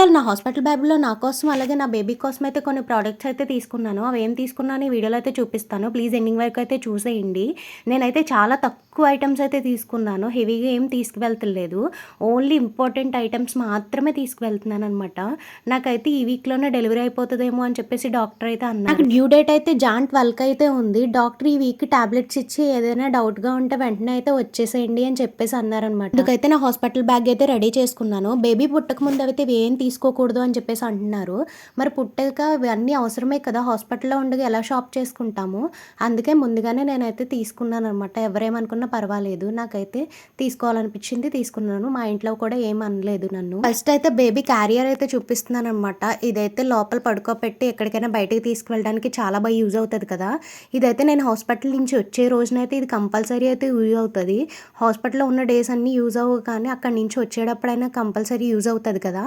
ఇవాళ నా హాస్పిటల్ బ్యాగ్లో నా కోసం అలాగే నా బేబీ కోసం అయితే కొన్ని ప్రోడక్ట్స్ అయితే తీసుకున్నాను. అవి ఏం తీసుకున్నాను ఈ వీడియోలో అయితే చూపిస్తాను. ప్లీజ్ ఎండింగ్ వరకు అయితే చూసేయండి. నేనైతే చాలా తక్కువ ఐటమ్స్ అయితే తీసుకున్నాను. హెవీగా ఏం తీసుకువెళ్తలేదు. ఓన్లీ ఇంపార్టెంట్ ఐటమ్స్ మాత్రమే తీసుకువెళ్తున్నాను అనమాట నాకైతే ఈ వీక్లోనే డెలివరీ అయిపోతుందేమో అని చెప్పేసి డాక్టర్ అయితే అన్నారు. నాకు డ్యూ డేట్ అయితే జాన్ ట్వెల్వ్కి అయితే ఉంది. డాక్టర్ ఈ వీక్ టాబ్లెట్స్ ఇచ్చి ఏదైనా డౌట్గా ఉంటే వెంటనే అయితే వచ్చేసేయండి అని చెప్పేసి అన్నారనమాట అందుకైతే నా హాస్పిటల్ బ్యాగ్ అయితే రెడీ చేసుకున్నాను. బేబీ పుట్టక ముందు అయితే ఏం తీసుకు తీసుకోకూడదు అని చెప్పేసి అంటున్నారు. మరి పుట్టాక ఇవన్నీ అవసరమే కదా? హాస్పిటల్లో ఉండగా ఎలా షాప్ చేసుకుంటాము? అందుకే ముందుగానే నేనైతే తీసుకున్నాను అనమాట ఎవరేమనుకున్నా పర్వాలేదు. నాకైతే తీసుకోవాలనిపించింది తీసుకున్నాను. మా ఇంట్లో కూడా ఏం అనలేదు నన్ను. ఫస్ట్ అయితే బేబీ క్యారియర్ అయితే చూపిస్తున్నాను అనమాట ఇదైతే లోపల పడుకోబెట్టి ఎక్కడికైనా బయటికి తీసుకువెళ్ళడానికి చాలా బాగా యూజ్ అవుతుంది కదా? ఇదైతే నేను హాస్పిటల్ నుంచి వచ్చే రోజునైతే ఇది కంపల్సరీ అయితే యూజ్ అవుతుంది. హాస్పిటల్లో ఉన్న డేస్ అన్నీ యూజ్ అవ్వవు కానీ అక్కడి నుంచి వచ్చేటప్పుడైనా కంపల్సరీ యూజ్ అవుతుంది కదా?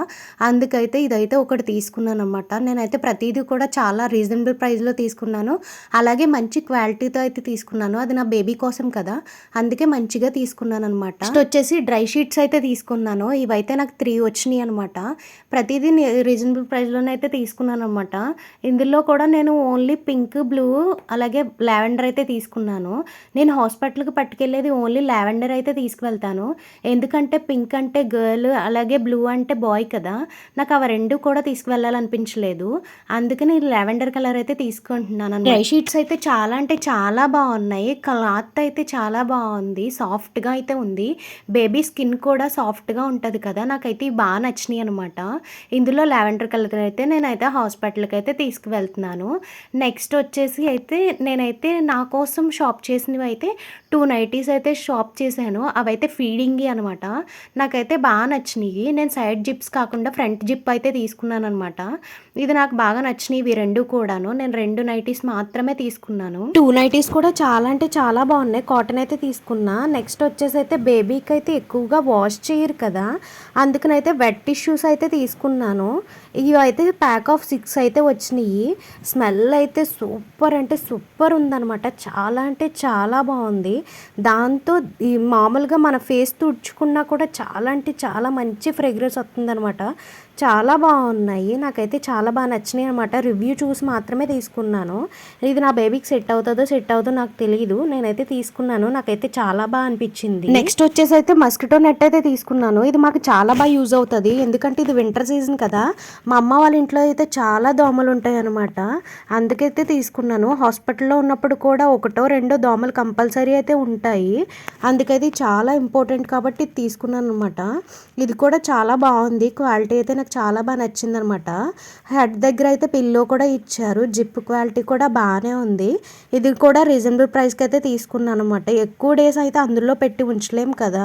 అందుకైతే ఇదైతే ఒకటి తీసుకున్నాను అనమాట నేనైతే ప్రతిదీ కూడా చాలా రీజనబుల్ ప్రైస్లో తీసుకున్నాను. అలాగే మంచి క్వాలిటీతో అయితే తీసుకున్నాను. అది నా బేబీ కోసం కదా. అందుకే మంచిగా తీసుకున్నాను అనమాట నెక్స్ట్ వచ్చేసి డ్రై షీట్స్ అయితే తీసుకున్నాను. ఇవైతే నాకు త్రీ వచ్చినాయి అనమాట ప్రతిదీ రీజనబుల్ ప్రైస్లోనే అయితే తీసుకున్నాను అనమాట ఇందులో కూడా నేను ఓన్లీ పింక్ బ్లూ అలాగే లావెండర్ అయితే తీసుకున్నాను. నేను హాస్పిటల్కి పట్టుకెళ్ళేది ఓన్లీ లావెండర్ అయితే తీసుకువెళ్తాను. ఎందుకంటే పింక్ అంటే గర్ల్ అలాగే బ్లూ అంటే బాయ్ కదా. నాకు అవి రెండు కూడా తీసుకువెళ్ళాలనిపించలేదు. అందుకని లావెండర్ కలర్ అయితే తీసుకుంటున్నాను డ్రై షీట్స్ అయితే చాలా అంటే చాలా బాగున్నాయి. క్లాత్ అయితే చాలా బాగుంది. సాఫ్ట్గా అయితే ఉంది. బేబీ స్కిన్ కూడా సాఫ్ట్గా ఉంటుంది కదా. నాకైతే ఇవి బాగా నచ్చినాయి అనమాట ఇందులో లావెండర్ కలర్ అయితే నేనైతే హాస్పిటల్కి అయితే తీసుకువెళ్తున్నాను. నెక్స్ట్ వచ్చేసి అయితే నేనైతే నా కోసం షాప్ చేసినవి అయితే టూ నైటీస్ అయితే షాప్ చేశాను. అవైతే ఫీడింగ్ అనమాట నాకైతే బాగా నచ్చినాయి. నేను సైడ్ జిప్స్ కాకుండా ఫ్రంట్ జిప్ అయితే తీసుకున్నాను అనమాట ఇది నాకు బాగా నచ్చినాయి ఇవి రెండు కూడాను. నేను రెండు నైటీస్ మాత్రమే తీసుకున్నాను. టూ నైటీస్ కూడా చాలా అంటే చాలా బాగున్నాయి. కాటన్ అయితే తీసుకున్నా. నెక్స్ట్ వచ్చేసి అయితే బేబీకి అయితే ఎక్కువగా వాష్ చేయరు కదా. అందుకనైతే వెట్ టిష్యూస్ అయితే తీసుకున్నాను. ఇవి అయితే ప్యాక్ ఆఫ్ సిక్స్ అయితే వచ్చినాయి. స్మెల్ అయితే సూపర్ అంటే సూపర్ ఉందనమాట చాలా అంటే చాలా బాగుంది. దాంతో ఈ మామూలుగా మన ఫేస్ తుడుచుకున్నా కూడా చాలా అంటే చాలా మంచి ఫ్రేగ్రెన్స్ వస్తుందనమాట చాలా బాగున్నాయి. నాకైతే చాలా బాగా నచ్చినాయి అనమాట రివ్యూ చూసి మాత్రమే తీసుకున్నాను. ఇది నా బేబీకి సెట్ అవుతుందో సెట్ అవుతుందో నాకు తెలియదు నేనైతే తీసుకున్నాను. నాకైతే చాలా బాగా అనిపించింది. నెక్స్ట్ వచ్చేసి అయితే మస్కిటో నెట్ అయితే తీసుకున్నాను. ఇది మాకు చాలా బాగా యూజ్ అవుతుంది. ఎందుకంటే ఇది వింటర్ సీజన్ కదా. మా అమ్మ వాళ్ళ ఇంట్లో అయితే చాలా దోమలు ఉంటాయి అనమాట అందుకైతే తీసుకున్నాను. హాస్పిటల్లో ఉన్నప్పుడు కూడా ఒకటో రెండో దోమలు కంపల్సరీ అయితే ఉంటాయి. అందుకైతే చాలా ఇంపార్టెంట్ కాబట్టి తీసుకున్నాను అనమాట ఇది కూడా చాలా బాగుంది. క్వాలిటీ అయితే నాకు చాలా బాగా నచ్చింది అనమాట హెడ్ దగ్గర అయితే పిల్లో కూడా ఇచ్చారు. జిప్ క్వాలిటీ కూడా బాగానే ఉంది. ఇది కూడా రీజనబుల్ ప్రైస్కి అయితే తీసుకున్నాను అనమాట ఎక్కువ డేస్ అయితే అందులో పెట్టి ఉంచలేం కదా.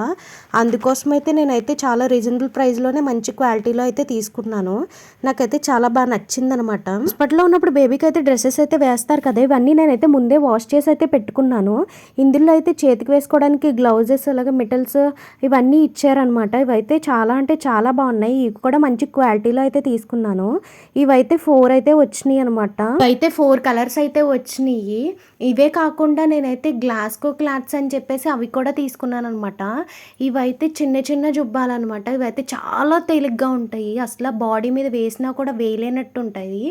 అందుకోసం అయితే నేనైతే చాలా రీజనబుల్ ప్రైస్లోనే మంచి క్వాలిటీలో అయితే తీసుకున్నాను. నాకైతే చాలా బాగా నచ్చింది అనమాట హాస్పిటల్లో ఉన్నప్పుడు బేబీకి అయితే డ్రెస్సెస్ అయితే వేస్తారు కదా ఇవన్నీ నేనైతే ముందే వాష్ చేసి అయితే పెట్టుకున్నాను. ఇందులో అయితే చేతికి వేసుకోవడానికి గ్లౌజెస్ అలాగే మెటల్స్ ఇవన్నీ ఇచ్చారనమాట. ఇవైతే చాలా అంటే చాలా బాగున్నాయి. ఇవి కూడా మంచి క్వాలిటీలో అయితే తీసుకున్నాను. ఇవైతే ఫోర్ అయితే వచ్చినాయి అనమాట. ఇవైతే ఫోర్ కలర్స్ అయితే వచ్చినాయి. ఇవే కాకుండా నేనైతే గ్లాస్కో క్లాత్స్ అని చెప్పేసి అవి కూడా తీసుకున్నాను అనమాట ఇవైతే చిన్న చిన్న జుబ్బాలన్నమాట ఇవైతే చాలా తేలిగ్గా ఉంటాయి. అసలు బాడీ మీద వేసినా కూడా వేయలేనట్టు ఉంటాయి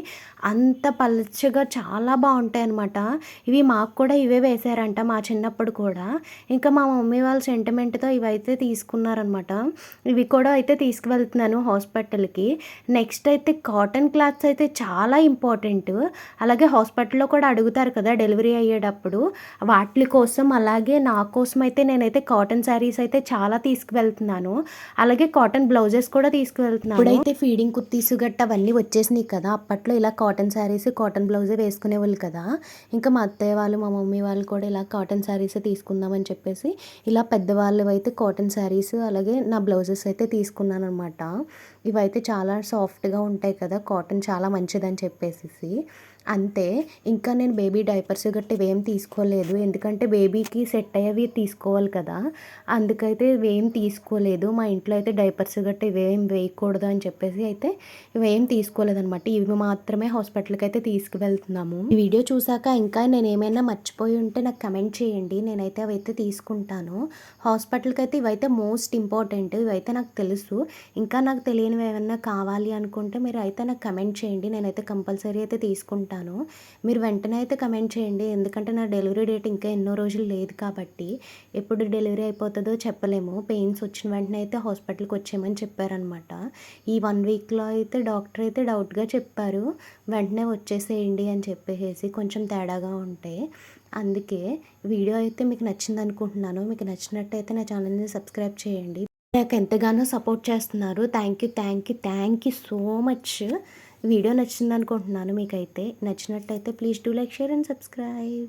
అంత పలచగా చాలా బాగుంటాయి అనమాట ఇవి మాకు కూడా ఇవే వేశారంట మా చిన్నప్పుడు కూడా. ఇంకా మా మమ్మీ వాళ్ళ సెంటిమెంట్తో ఇవైతే తీసుకున్నారనమాట ఇవి కూడా అయితే తీసుకువెళ్తున్నాను హాస్పిటల్కి. నెక్స్ట్ అయితే కాటన్ క్లాత్స్ అయితే చాలా ఇంపార్టెంట్. అలాగే హాస్పిటల్లో కూడా అడుగుతారు కదా డెలివరీ అయ్యేటప్పుడు. వాటి కోసం అలాగే నా కోసం అయితే నేనైతే కాటన్ శారీస్ అయితే చాలా తీసుకువెళ్తున్నాను. అలాగే కాటన్ బ్లౌజెస్ కూడా తీసుకువెళ్తున్నాను. ఇప్పుడైతే ఫీడింగ్ కుర్తీస్ గట్ట అవన్నీ వచ్చేసినాయి కదా. అప్పట్లో ఇలా కాటన్ శారీస్ కాటన్ బ్లౌజే వేసుకునేవాళ్ళు కదా. ఇంకా మా అత్తయ్య వాళ్ళు మా మమ్మీ వాళ్ళు కూడా ఇలా కాటన్ శారీస్ తీసుకుందామని చెప్పేసి ఇలా పెద్దవాళ్ళు అయితే కాటన్ శారీస్ అలాగే నా బ్లౌజెస్ అయితే తీసుకున్నాను అనమాట ఇవైతే చాలా సాఫ్ట్గా ఉంటాయి కదా కాటన్ చాలా మంచిదని చెప్పేసి అంతే. ఇంకా నేను బేబీ డైపర్స్ గట్ట ఇవేం తీసుకోలేదు. ఎందుకంటే బేబీకి సెట్ అయ్యేవి తీసుకోవాలి కదా. అందుకైతే ఇవేం తీసుకోలేదు. మా ఇంట్లో అయితే డైపర్స్ గట్ట ఇవేం వేయకూడదు అని చెప్పేసి అయితే ఇవేం తీసుకోలేదు అనమాట ఇవి మాత్రమే హాస్పిటల్కి అయితే తీసుకువెళ్తున్నాము. ఈ వీడియో చూసాక ఇంకా నేను ఏమైనా మర్చిపోయి ఉంటే నాకు కమెంట్ చేయండి. నేనైతే అవైతే తీసుకుంటాను. హాస్పిటల్కి అయితే ఇవైతే మోస్ట్ ఇంపార్టెంట్. ఇవైతే నాకు తెలుసు. ఇంకా నాకు తెలియనివి ఏమైనా కావాలి అనుకుంటే మీరు అయితే నాకు కమెంట్ చేయండి. నేనైతే కంపల్సరీ అయితే తీసుకుంటాను. మీరు వెంటనే అయితే కమెంట్ చేయండి. ఎందుకంటే నా డెలివరీ డేట్ ఇంకా ఎన్నో రోజులు లేదు కాబట్టి ఎప్పుడు డెలివరీ అయిపోతుందో చెప్పలేము. పెయిన్స్ వచ్చిన వెంటనే అయితే హాస్పిటల్కి వచ్చేయమని చెప్పారనమాట. ఈ వన్ వీక్లో అయితే డాక్టర్ అయితే డౌట్గా చెప్పారు. వెంటనే వచ్చేసేయండి అని చెప్పేసి కొంచెం తేడాగా ఉంటే. అందుకే వీడియో అయితే మీకు నచ్చింది అనుకుంటున్నాను. మీకు నచ్చినట్టయితే నా ఛానల్ని సబ్స్క్రైబ్ చేయండి. నాకు ఎంతగానో సపోర్ట్ చేస్తున్నారు. Thank you thank you thank you so much. Video నచ్చింది అనుకుంటున్నాను మీకైతే. నచ్చినట్టయితే please do like share and subscribe.